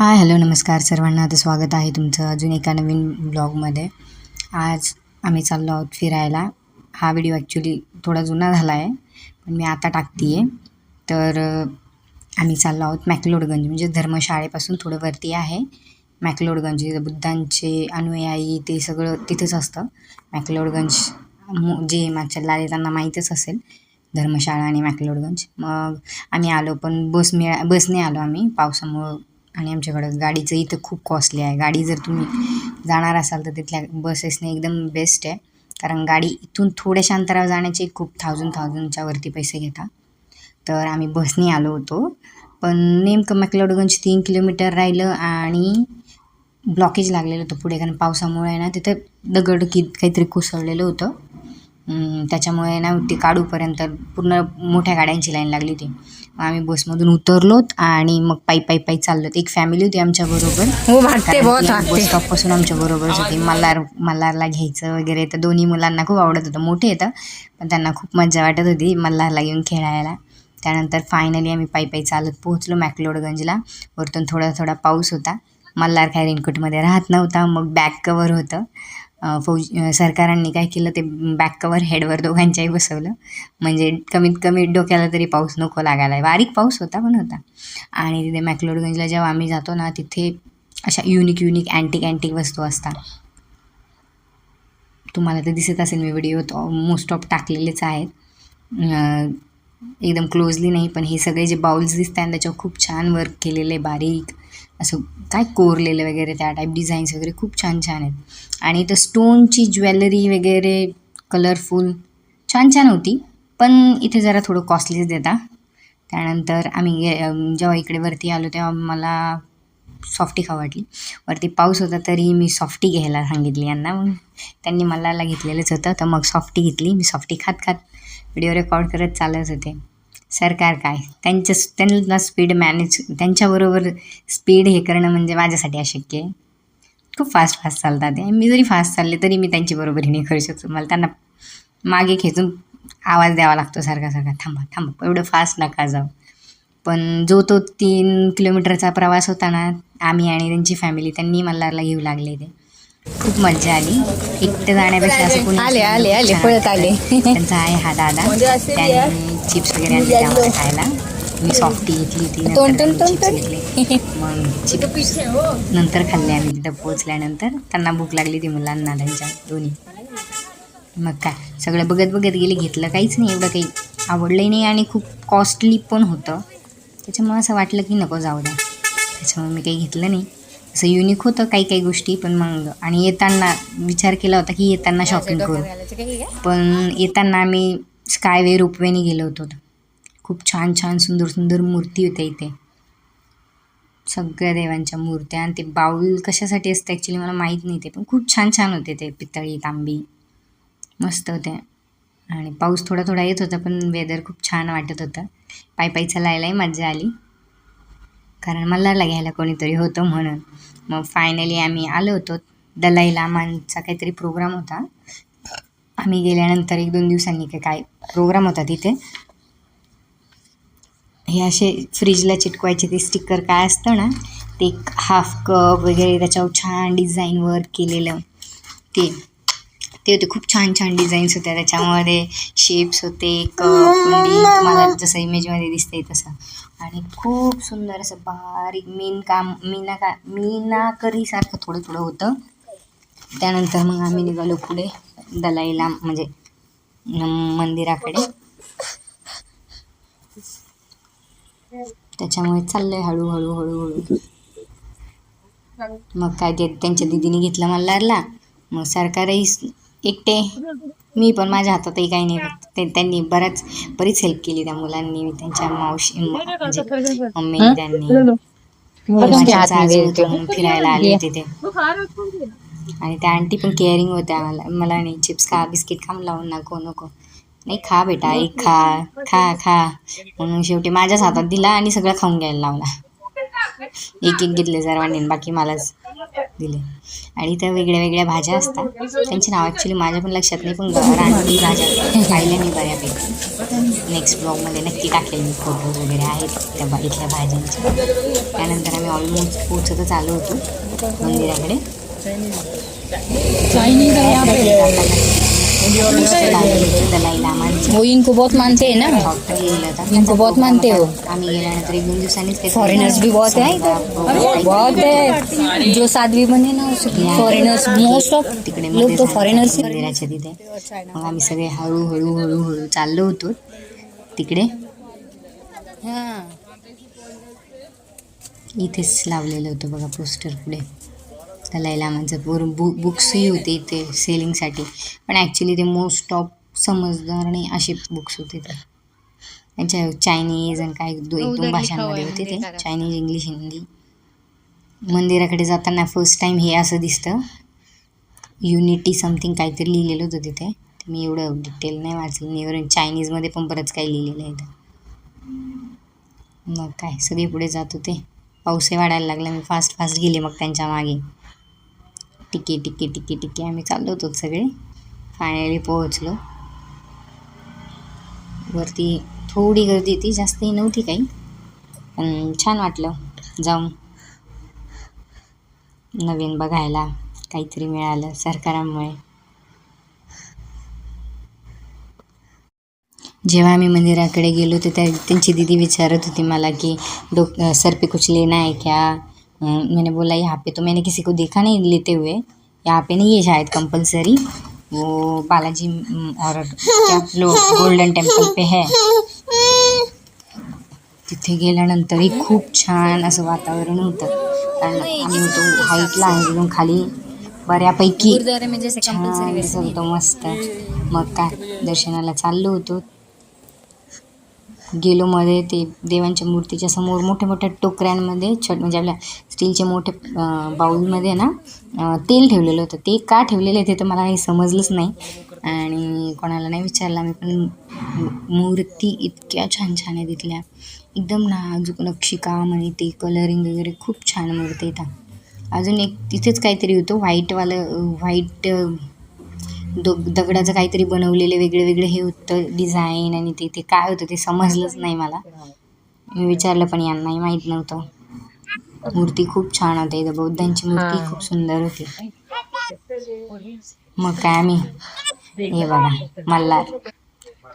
Hi hello नमस्कार सर्वांना. आता स्वागत आहे तुमचं अजून एका नवीन ब्लॉगमध्ये. आज आम्ही चाललो आहोत फिरायला. हा व्हिडिओ ॲक्च्युली थोडा जुना झाला आहे पण मी आता टाकते आहे तर आम्ही चाललो आहोत मॅकलोडगंज म्हणजे धर्मशाळेपासून थोडं वरती आहे. मॅकलोडगंज बुद्धांचे अनुयायी ते सगळं तिथेच असतं. मॅकलोडगंज जे मागच्या आले त्यांना माहीतच असेल धर्मशाळा आणि मॅकलोडगंज. मग आम्ही आलो पण बस मिळा बसने आलो आम्ही. पावसामुळं आणि आमच्याकडं गाडीचं इथं खूप कॉस्टली आहे. गाडी जर तुम्ही जाणार असाल तर तिथल्या बसेसने एकदम बेस्ट आहे. कारण गाडी इथून थोड्याशा अंतरावर जाण्याचे खूप थाउजंड थाउजंडच्या वरती पैसे घेतात तर आम्ही बसने आलो होतो. पण नेमकं मॅकलोडगंज तीन किलोमीटर राहिलं आणि ब्लॉकेज लागलेलं होतं पुढे. कारण पावसामुळे आहे ना तिथं दगड की काहीतरी कोसळलेलं होतं. त्याच्यामुळे ना ते काढूपर्यंत पूर्ण मोठ्या गाड्यांची लाईन लागली होती. मग आम्ही बसमधून उतरलोत आणि मग पायी पायी पायी चाललोत. एक फॅमिली होती आमच्याबरोबर बस स्टॉपपासून आमच्या बरोबरच होती. मल्हार मल्हारला घ्यायचं वगैरे तर दोन्ही मुलांना खूप आवडत होतं. मोठे येतं पण त्यांना खूप मजा वाटत होती मल्हारला घेऊन खेळायला. त्यानंतर फायनली आम्ही पायी पायी चालत पोहोचलो मॅकलोडगंजला. वरतून थोडा थोडा पाऊस होता. मल्हार काय रेनकोटमध्ये राहत नव्हता. मग बॅक कवर होतं. फौज सरकारांनी काय केलं ते बॅक कवर हेडवर दोघांच्याही बसवलं. म्हणजे कमीत कमी डोक्याला तरी पाऊस नको लागायला. बारीक पाऊस होता पण होता. आणि तिथे मॅक्लोडगंजला जेव्हा आम्ही जातो ना तिथे अशा युनिक युनिक अँटिक अँटिक वस्तू असतात. तुम्हाला तर दिसत असेल मी व्हिडिओ मोस्ट ऑफ टाकलेलेच आहेत. एकदम क्लोजली नाही पण हे सगळे जे बाउल्स दिसत आहेत त्याच्यावर खूप छान वर्क केलेले बारीक. असं काय कोरलेलं वगैरे त्या टाईप डिझाईन्स वगैरे खूप छान छान आहेत. आणि तर स्टोनची ज्वेलरी वगैरे कलरफुल छान छान होती पण इथे जरा थोडं कॉस्टलीच देता. त्यानंतर आम्ही गे जेव्हा इकडे वरती आलो तेव्हा मला सॉफ्टी खाऊ वाटली. वरती पाऊस होता तरी मी सॉफ्टी घ्यायला सांगितली यांना. मग त्यांनी मला घेतलेलंच होतं तर मग सॉफ्टी घेतली. मी सॉफ्टी खात खात व्हिडिओ रेकॉर्ड करत चालत होते. सरकार काय? त्यांच्या त्यांना स्पीड मॅनेज त्यांच्याबरोबर स्पीड हे करणं म्हणजे माझ्यासाठी अशक्य आहे. खूप फास्ट फास्ट चालतात ते. मी जरी फास्ट चालले तरी मी त्यांची बरोबरी नाही करू शकतो. मला त्यांना मागे खेचून आवाज द्यावा लागतो सारखा सारखा थांबा थांबा एवढं फास्ट नका जाऊ. पण जो तो तीन किलोमीटरचा प्रवास होता ना आम्ही आणि त्यांची फॅमिली त्यांनी मल्हारला घेऊ लागले ते. खूप मजा आली. एकटे जाण्यापेक्षा असं आले, आले, आले, पळत. आले. त्यांचा आहे हा दादा. त्यांनी चिप्स वगैरे आणले त्यामध्ये खायला. मी सॉफ्टी घेतली ती टोन, टोन, नंतर चिप्स. घेतले मग चिप्स नंतर खाल्ले आम्ही तिथं पोहोचल्यानंतर. त्यांना भूक लागली ती मुलांना त्यांच्या दोन्ही. मग काय सगळं बघत बघत गेले घेतलं काहीच नाही एवढं काही आवडलंही नाही आणि खूप कॉस्टली पण होतं. त्याच्यामुळे असं वाटलं की नको जाऊ द्या. त्याच्यामुळे मी काही घेतलं नाही. असं युनिक होतं काही काही गोष्टी पण मग आणि येताना विचार केला होता की येताना शॉपिंग करू. पण येताना आम्ही स्कायवे रोपवेने गेलो होतो खूप छान छान सुंदर सुंदर मूर्ती होत्या इथे. सगळ्या देवांच्या मूर्त्या आणि ते बाऊल कशासाठी असते ॲक्च्युली मला माहीत नाही ते पण खूप छान छान होते ते पितळी तांबी. मस्त होते. आणि पाऊस थोडा थोडा येत होता पण वेदर खूप छान वाटत होतं. पायी पायी चालायलाही मजा आली. कारण मल्हारला घ्यायला कोणीतरी होतं म्हणून. मग फायनली आम्ही आलो होतो. दलाई लामांचा काहीतरी प्रोग्राम होता. आम्ही गेल्यानंतर एक दोन दिवसांनी काय काय प्रोग्राम होता तिथे. हे असे फ्रीजला चिटकवायचे ते स्टिकर काय असतं ना ते एक हाफ कप वगैरे त्याच्यावर छान डिझाईन वर्क केलेलं. ते ते होते खूप छान छान डिझाईन्स होत्या. त्याच्यामध्ये शेप्स होते कप कुंडी तुम्हाला जसं इमेजमध्ये दिसते तसं. आणि खूप सुंदर असं बारीक मीन काम मीना का मीनाकरीसारखं थोडं थोडं होतं. त्यानंतर मग आम्ही निघालो पुढे. दलाईला म्हणजे न- मंदिराकडे. त्याच्यामुळे चाललंय हळूहळू हळूहळू. मग काय ते त्यांच्या दिदीने घेतलं मल्हारला मग सरकारही एकटे. मी पण माझ्या हातातही काही नाही ते त्यांनी बराच बरीच हेल्प केली त्या मुलांनी त्यांच्या मावशी म- म्हणजे मम्मीने त्यांनी. फिरायला आले होते ते. आणि त्या आंटी पण केअरिंग होत्या मला. मला नाही चिप्स खा बिस्किट खा लावून नको नको. नाही खा बेटा एक खा खा खा. म्हणून शेवटी माझ्याच हातात दिला आणि सगळं खाऊन घ्यायला लावला. एक एक घेतले सर्वांनी बाकी मलाच दिले. आणि त्या वेगळ्या वेगळ्या भाज्या असतात. त्यांची नाव ॲक्च्युली माझ्या पण लक्षात नाही पण रानटी भाज्या पाहिल्या मी बऱ्यापैकी. नेक्स्ट ब्लॉगमध्ये नक्की टाकेल मी फोटोज वगैरे आहेत त्या इथल्या भाज्यांचे. त्यानंतर आम्ही ऑलमोस्ट पोचतच आलो होतो मंदिराकडे. दलाई लामांचं वो इनको बहुत मानते हैं ना। इनको बहुत मानते हो। फॉरेनर्स भी बहुत है बहुत है। जो साध्वी बने ना उसके फॉरेनर्स मोस्ट ऑफ़ तिकडे लोग तो फॉरेनर्स मंदिराच्या तिथे मग आम्ही सगळे हळूहळू हळूहळू चाललो होतो. तिकडे. इथेच लावलेलं होतं बघा पोस्टर पुढे. दलाई लामांचं वरून बु बुक्सही होते इथे सेलिंगसाठी पण ॲक्च्युली ते मोस्ट ऑफ समजदार नाही असे बुक्स होते तर त्यांच्या चायनीज आणि काय दो एक दोन भाषांमध्ये होते ते. चायनीज इंग्लिश हिंदी मंदिराकडे जाताना फर्स्ट टाईम हे असं दिसतं. युनिटी समथिंग काहीतरी लिहिलेलं होतं तिथे. ते मी एवढं डिटेल नाही वाचलं. नाही वरून चायनीजमध्ये पण बरंच काही लिहिलेलं आहे मग काय सगळे पुढे जात होते. पाऊसही वाढायला लागला. मी फास्ट फास्ट गेले मग त्यांच्या मागे. टिके टिके टिके टिके आम्ही चाललो होतो सगळे. फायनली पोहोचलो. वरती थोडी गर्दी होती जास्तही नव्हती काही. पण छान वाटलं. जाऊन नवीन बघायला काहीतरी मिळालं सरकारामुळे. जेव्हा आम्ही मंदिराकडे गेलो तर त्या त्यांची दीदी विचारत होती मला की डोक सरपे कुचले नाही का क्या? मैंने बोला यहाँ पे तो मैंने किसी को देखा नहीं लेते हुए। यहाँ पे नहीं है शायद कंपलसरी वो बालाजी और गोल्डन टेम्पल पे है? तिथे गेल्यानंतरही खूप छान असं वातावरण होतं. कारण आम्ही होतो हाईटला आणि तिथून खाली बऱ्यापैकी गुरुद्वारे में जैसे छान कंपल्सरी दिसत होतं मस्त. मग काय दर्शनाला चाललो होतो. गेलो मध्ये ते देवांच्या मूर्तीच्या समोर मोठ्या मोठ्या टोकऱ्यांमध्ये छट म्हणजे आपल्या स्टीलचे मोठे बाऊलमध्ये ना तेल ठेवलेलं होतं. ते का ठेवलेलं आहे ते तर मला काही समजलंच नाही. आणि कोणाला नाही विचारलं मी पण मूर्ती इतक्या छान छान आहे तिथल्या एकदम नाजूक नक्षीकाम आणि ते कलरिंग वगैरे खूप छान मूर्ती येतात अजून एक तिथेच काहीतरी होतं व्हाईटवालं व्हाईट दो दगडाचं काहीतरी बनवलेले वेगळे वेगळे हे होतं डिझाईन आणि ते ते काय होतं ते समजलंच नाही मला. मी विचारलं पण यांनाही माहीत नव्हतं. मूर्ती खूप छान होते. बौद्धांची मूर्ती खूप सुंदर होती. मग काय आम्ही? हे बघा मल्हार.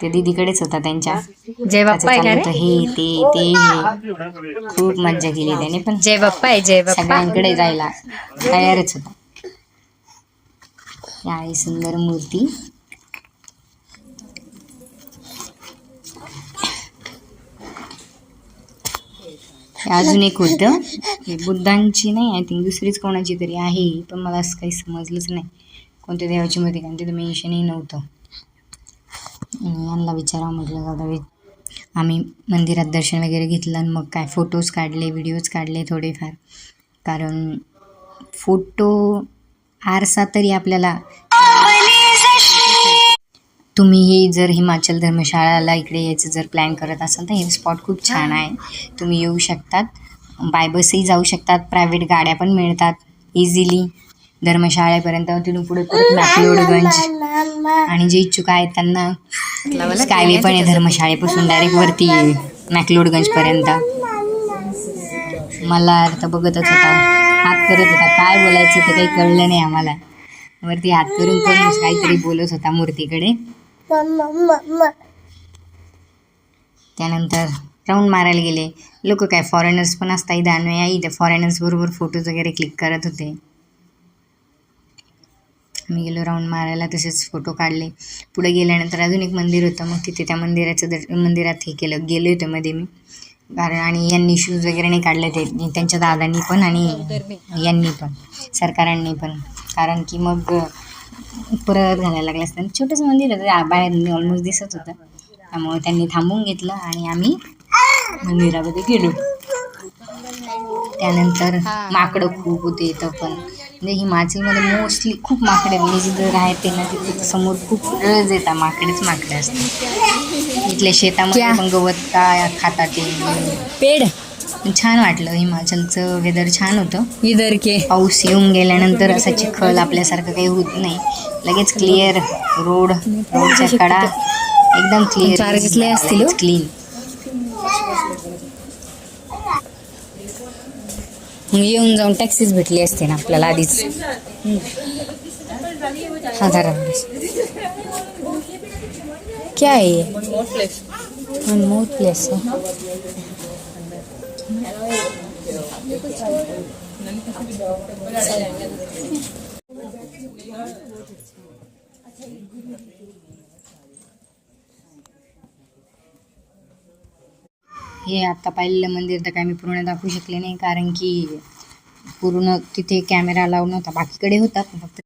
ते दीदीकडेच होता त्यांच्या. जय बाप्पा आहे चालू का होतं रे हे ते ते हे. खूप मज्जा केली त्याने पण. जय बाप्पा आहे जय बाप्पा. सगळ्यांकडे जायला तयारच होता. आहे सुंदर मूर्ती. हे अजून एक होतं. हे बुद्धांची नाही आय थिंक दुसरीच कोणाची तरी आहे ही, पण मला असं काही समजलंच नाही. कोणत्या देवाची मूर्ती कारण तिथं मेन्शनही नव्हतं. आणि यांना विचारावं म्हटलं जातं आम्ही मंदिरात दर्शन वगैरे घेतलं आणि मग काय फोटोज काढले व्हिडिओज काढले थोडेफार. कारण फोटो आरसा तरी आपल्याला तुम्हीही जर हिमाचल धर्मशाळाला इकडे यायचं जर प्लॅन करत असाल तर हे स्पॉट खूप छान आहे. तुम्ही येऊ शकतात. बाय बसही जाऊ शकतात. प्रायव्हेट गाड्या पण मिळतात. इझिली धर्मशाळेपर्यंत तिथून पुढे परत मॅक्लोडगंज आणि जे इच्छुक आहेत त्यांना स्कायवे पण आहे. धर्मशाळेपासून डायरेक्ट वरती मॅक्लोडगंजपर्यंत मला तर बघतच होता. हात करत होता. काय बोलायचं ते काही कळलं नाही आम्हाला. वरती हात करून करून काहीतरी बोलत होता मूर्तीकडे. त्यानंतर राऊंड मारायला गेले. लोक काय फॉरेनर्स पण असतात इथं. आणि इथे फॉरेनर्स बरोबर फोटोज वगैरे क्लिक करत होते. मी गेलो राऊंड मारायला तसेच फोटो काढले. पुढे गेल्यानंतर अजून एक मंदिर होतं. मग तिथे त्या मंदिराचं दर मंदिरात हे केलं. गेले होते मध्ये मी. कारण आणि यांनी शूज वगैरे नाही काढले ते. त्यांच्या दादांनी पण आणि यांनी पण. सरकारांनी पण. कारण की मग परत घालायला लागलं असतं. छोटंसं मंदिर होतं बाहेर ऑलमोस्ट दिसत होतं. त्यामुळे त्यांनी थांबून घेतलं आणि आम्ही मंदिरामध्ये गेलो. त्यानंतर माकडं खूप होते इथं पण. म्हणजे हिमाचलमध्ये मोस्टली खूप माकडे आहेत. मी जिथं राहते ना तिथे समोर खूप रज येतात. माकडेच माकडे असतात. इथल्या शेतामध्ये? पण गवत काय खातात ते. पेड़. छान वाटलं. हिमाचलचं वेदर छान होतं. इधर के. पाऊस येऊन गेल्यानंतर असा चिखल आपल्यासारखं काही होत नाही. लगेच क्लिअर रोड रोडच्या कडा एकदम क्लिअर असतील हो. क्लीन मग येऊन जाऊन टॅक्सीच भेटली असते ना आपल्याला आधीच. हजार क्या है? मनमोहन प्लेस हे आता पाहिलेलं मंदिर तर काय मी पूर्ण दाखवू शकले नाही कारण की पूर्ण तिथे कॅमेरा लावून नव्हता बाकीकडे होता पण फक्त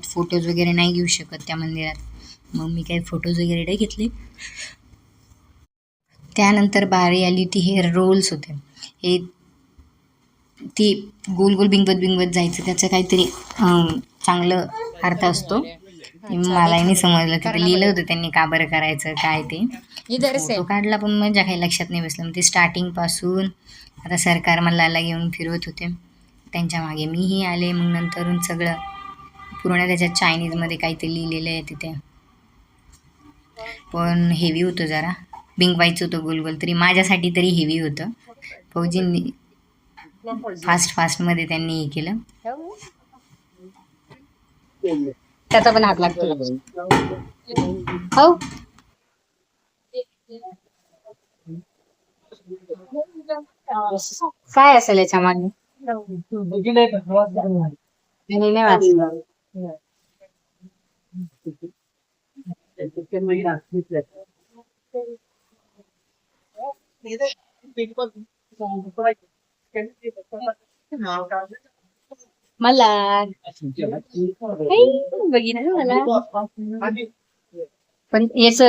फोटोज वगैरे नाही घेऊ शकत त्या मंदिरात. मग मी काही फोटोज वगैरे घेतले. त्यानंतर बारी आली ती हेअर रोल्स होते. हे ती गोल गोल बिंगवत बिंगवत जायचं त्याचं काहीतरी चांगलं अर्थ असतो. नाही समजलं. तिथे लिहिलं होतं त्यांनी का बरं करायचं काय ते. काढला पण माझ्या काही लक्षात नाही बसलं. मग ते स्टार्टिंगपासून आता सरकार मल्लाला घेऊन फिरवत होते. त्यांच्या मागे मीही आले. मग नंतरून सगळं पूर्ण त्याच्यात चायनीजमध्ये काहीतरी लिहिलेलं आहे तिथे. पण हेवी होतं जरा. बिंगवायचं होतं गोल गोल तरी माझ्यासाठी तरी हेवी होतं. फौजींनी फास्ट फास्टमध्ये त्यांनी हे केलं. त्याचा पण हात लागतो. हो? काय असेल याच्या मागे? नाही वाचलं. मला मला पण याच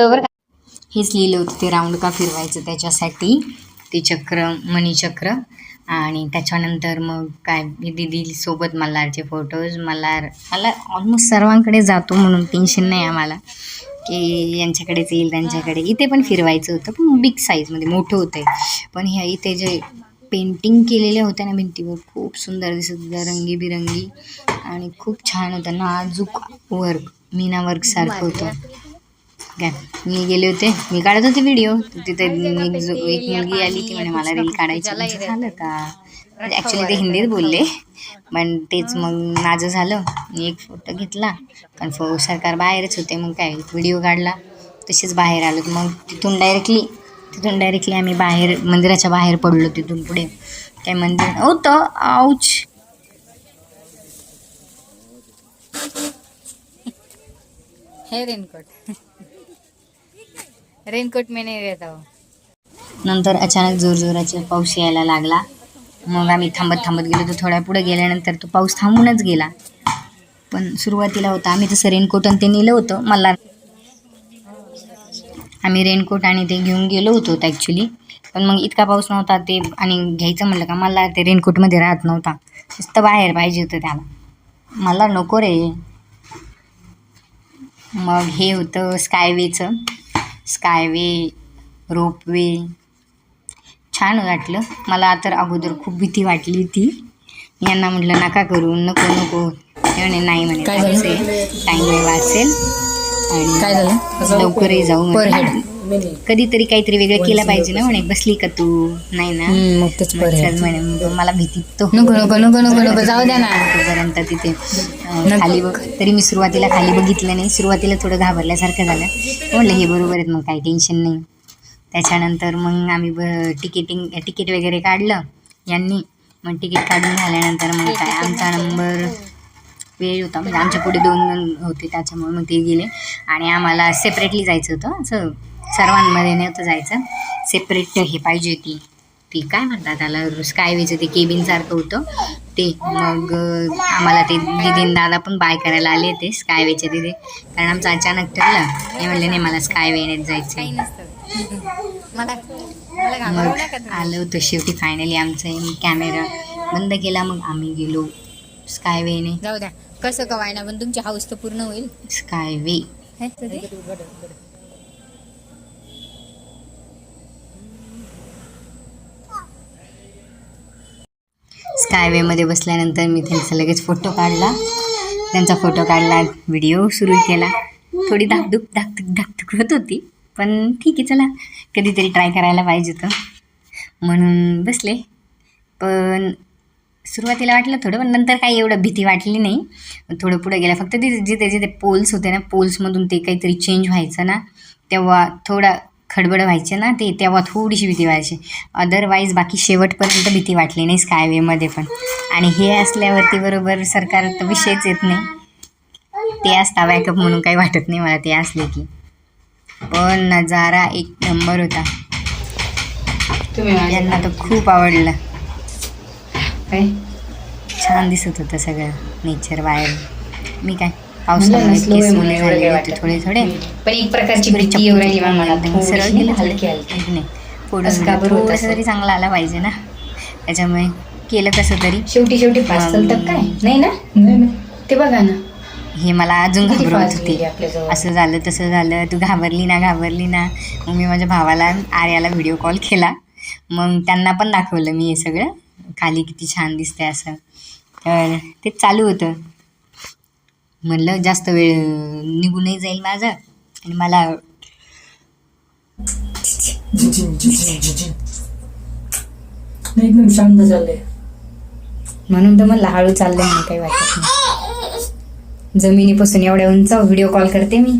हेच लिहिलं होतं ते राऊंड का फिरवायचं त्याच्यासाठी. ते चक्र मणिचक्र आणि त्याच्यानंतर मग काय दिदी सोबत मल्हारचे फोटोज मल्हार मला ऑलमोस्ट सर्वांकडे जातो म्हणून टेन्शन नाही आम्हाला. की यांच्याकडेच येईल त्यांच्याकडे. इथे पण फिरवायचं होतं पण बिग साईजमध्ये मोठं होतं पण ह्या इथे जे पेंटिंग केलेल्या होत्या ना भिंतीवर खूप सुंदर दिसत होत्या रंगीबिरंगी. आणि खूप छान होतं. नाजूक वर्क मीना वर्क सारखं होतं. काय मी गेले होते. मी काढत होते व्हिडिओ तिथे एक मुलगी आली ती म्हणे मला रील काढायची झालं का ॲक्च्युली ते हिंदीत बोलले. पण तेच मग माझं झालं. मी एक फोटो घेतला. कारण फो सरकार बाहेरच होते. मग काय व्हिडिओ काढला. तसेच बाहेर आलो. मग तिथून डायरेक्टली तिथून डायरेक्टली आम्ही बाहेर मंदिराच्या बाहेर पडलो तिथून पुढे. काय मंदिर होतं आऊच है रेनकोट. रेनकोट में नहीं हूँ नंतर अचानक जोरजोराचा पाऊस यायला लागला. मग आम्ही थांबत थांबत गेलो तर थोड्या पुढे गेल्यानंतर तो पाऊस थांबूनच गेला. पण सुरुवातीला होता. आम्ही तसं रेनकोट आणि ते नेलं होतं. मला आम्ही रेनकोट आणि ते घेऊन गेलो होतो ॲक्च्युली पण मग इतका पाऊस नव्हता ते आणि घ्यायचं म्हणलं का मला ते रेनकोटमध्ये राहत नव्हता. नुसतं बाहेर पाहिजे होतं त्याला. मला नको रे. मग हे होतं स्कायवेचं स्कायवे रोपवे छान वाटलं. मला तर अगोदर खूप भीती वाटली होती यांना म्हटलं नका करू नको नको. म्हणे नाही म्हणे काय झालं? टाईम वाचेल. आणि काय झालं? लवकरही जाऊ कधीतरी काहीतरी वेगळं केलं पाहिजे ना म्हणे. बसली का तू? नाही ना? म्हणे मला भीती तो. नको नको नको नको नको जाऊ द्या ना. तोपर्यंत तिथे खाली बघ तरी मी सुरुवातीला खाली बघितलं नाही. सुरुवातीला थोडं घाबरल्यासारखं झालं. म्हटलं हे बरोबर आहेत मग काही टेन्शन नाही. त्याच्यानंतर मग आम्ही ब तिकीटिंग तिकीट वगैरे काढलं यांनी. मग तिकीट काढून झाल्यानंतर मग काय आमचा नंबर वेळ होता. म्हणजे आमच्या पुढे दोन जण होते त्याच्यामुळे मग ते गेले. आणि आम्हाला सेपरेटली जायचं होतं. असं सर्वांमध्ये नव्हतं जायचं. सेपरेट हे पाहिजे होती. ती काय म्हणतात त्याला स्कायवेचं ते केबिनसारखं होतं. ते मग आम्हाला ते दिदीन दादा पण बाय करायला आले ते स्कायवेचे तिथे. कारण आमचं अचानक ठरलं. हे म्हणले नाही मला स्कायवेनेच जायचं मला मला मग आलं होतं शेवटी फायनली आमचं कॅमेरा बंद केला मग आम्ही गेलो स्कायवेने जाऊ द्या. कसं का वायना पण तुमची हाऊस तर पूर्ण होईल. स्कायवे? स्कायवेमध्ये बसल्यानंतर मी त्यांचा लगेच फोटो काढला. त्यांचा फोटो काढला व्हिडिओ सुरू केला. थोडी धाकधूक धाकधूक धाकधूक होत होती. पण ठीक आहे चला. कधीतरी ट्राय करायला पाहिजे होतं. म्हणून बसले. पण सुरुवातीला वाटलं थोडं पण नंतर काही एवढं भीती वाटली नाही. थोडं पुढे गेलं. फक्त ते जिथे जिथे पोल्स होते ना पोल्समधून ते काहीतरी चेंज व्हायचं ना तेव्हा थोडा खडबड व्हायचे ना ते तेव्हा थोडीशी भीती व्हायची अदरवाईज बाकी शेवटपर्यंत भीती वाटली नाही स्कायवेमध्ये पण. आणि हे असल्यावरती बरोबर सरकार तर विषयच येत नाही. ते असता बॅकअप म्हणून काही वाटत नाही मला ते असले की. पण नजारा एक नंबर होता. यांना तर खूप आवडलं. काय? छान दिसत होतं सगळं नेचर बाहेर. मी काय पावसामुळे आहे केस झालेले काही होते थोडे थोडे. पण एक प्रकारची मला सरळ गेलं हलकी झालं. नाही पुढं असेल? तरी चांगलं आला पाहिजे ना. त्याच्यामुळे केलं कसं तरी. शेवटी शेवटी मग- चालतात काय? नाही ना? ते बघा ना. हे मला अजून घाबरवत होते. असं झालं तसं झालं. तू घाबरली ना घाबरली ना. मग मी माझ्या भावाला आर्याला व्हिडिओ कॉल केला. मग त्यांना पण दाखवलं मी हे सगळं. खाली किती छान दिसतंय असं. तर ते चालू होतं. म्हणलं जास्त वेळ निघूनही जाईल माझं. आणि मला एकदम शांत झालंय म्हणून तर मला हळू चाललंय म्हणून काही वाटत नाही. जमिनीपासून एवढ्या उंच व्हिडिओ कॉल करते मी.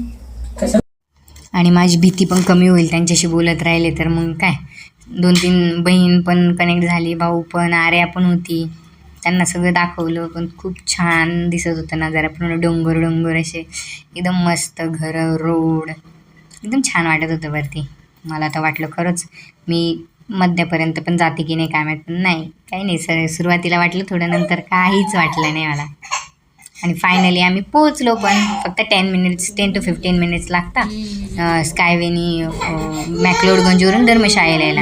आणि माझी भीती पण कमी होईल त्यांच्याशी बोलत राहिले तर मग काय? दोन तीन बहीण पण कनेक्ट झाली भाऊ पण आर्या पण होती. त्यांना सगळं दाखवलं पण खूप छान दिसत होतं ना जरा पूर्ण डोंगर डोंगर असे. एकदम मस्त घरं रोड एकदम छान वाटत होतं वरती. मला तर वाटलं खरंच मी मध्यापर्यंत पण जाते की नाही काय माहीत पण नाही काही नाही. सर सुरुवातीला वाटलं थोडं नंतर काहीच वाटलं नाही मला. आणि फायनली आम्ही पोहोचलो पण फक्त ten minutes ten to fifteen minutes लागतात. स्कायवेनी मॅकलोडगंजवरून धर्मशाळेला. यायला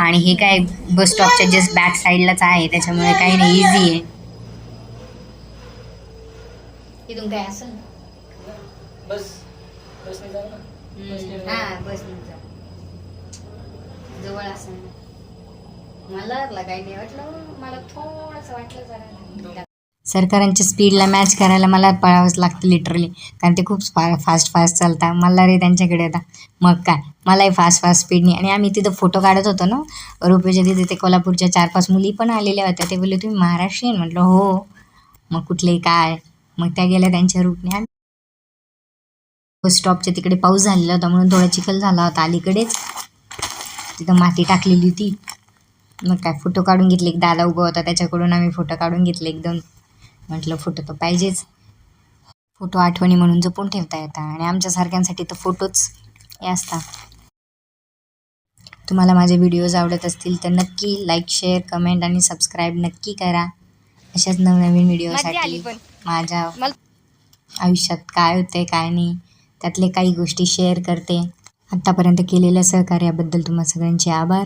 आणि हे काय बस स्टॉपच्या जस्ट बॅक साईडलाच आहे त्याच्यामुळे काही नाही इझी आहे. इथून काय असेल? बस बसने जाऊ ना. हा बस जवळ असेल. मला काही नाही वाटलं मला थोडस वाटलं जरा सरकारांच्या स्पीडला मॅच करायला मला पळावंच लागतं लिटरली कारण ते खूप फा फास्ट फास्ट चालतात. मला रे त्यांच्याकडे आता. मग काय? मलाही फास्ट फास्ट स्पीडने आणि आम्ही तिथं फोटो काढत होतो ना? रुपयाच्या तिथे ते कोल्हापूरच्या चार पाच मुली पण आलेल्या होत्या. ते बोलले तुम्ही महाराष्ट्रीयन? म्हटलं हो. मग कुठले काय? मग त्या गेल्या त्यांच्या रूपने आम्ही बस स्टॉपच्या तिकडे पाऊस झालेला होता. म्हणून थोडा चिखल झाला होता. अलीकडेच तिथं माती टाकलेली होती. मग काय? फोटो काढून घेतले. एक दादा उभा होता. त्याच्याकडून आम्ही फोटो काढून घेतले एक दोन म्हटलं फोटो तर पाहिजेच. फोटो आठवणी म्हणून जपून ठेवता येतात आणि आमच्यासारख्यांसाठी तर फोटोच हे असतात तुम्हाला माझे व्हिडिओज आवडत असतील तर नक्की लाईक शेअर कमेंट आणि सबस्क्राईब नक्की करा. अशाच नवनवीन व्हिडिओसाठी माझ्या आयुष्यात काय होते काय नाही त्यातले काही गोष्टी शेअर करते. आत्तापर्यंत केलेल्या सहकार्याबद्दल तुम्हा सगळ्यांचे आभार.